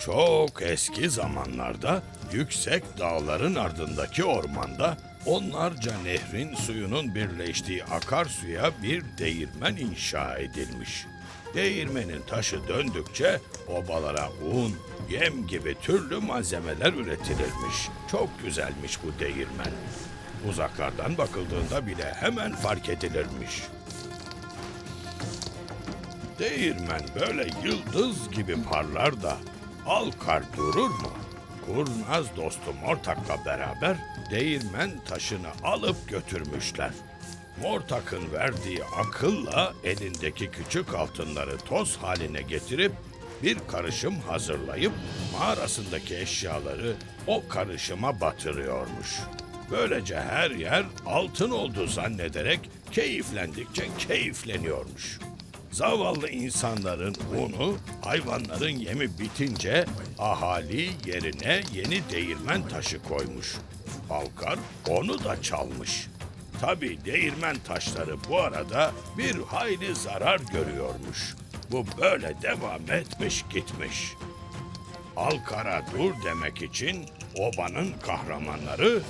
Çok eski zamanlarda yüksek dağların ardındaki ormanda onlarca nehrin suyunun birleştiği akarsuya bir değirmen inşa edilmiş. Değirmenin taşı döndükçe obalara un, yem gibi türlü malzemeler üretilirmiş. Çok güzelmiş bu değirmen. Uzaklardan bakıldığında bile hemen fark edilirmiş. Değirmen böyle yıldız gibi parlar da Alkar durur mu? Kurnaz dostum ortakla beraber değirmen taşını alıp götürmüşler. Mortak'ın verdiği akılla elindeki küçük altınları toz haline getirip bir karışım hazırlayıp mağarasındaki eşyaları o karışıma batırıyormuş. Böylece her yer altın oldu zannederek keyiflendikçe keyifleniyormuş. Zavallı insanların unu, hayvanların yemi bitince ahali yerine yeni değirmen taşı koymuş. Balkar onu da çalmış. Tabi değirmen taşları bu arada bir hayli zarar görüyormuş. Bu böyle devam etmiş gitmiş. Alkar'a dur demek için obanın kahramanları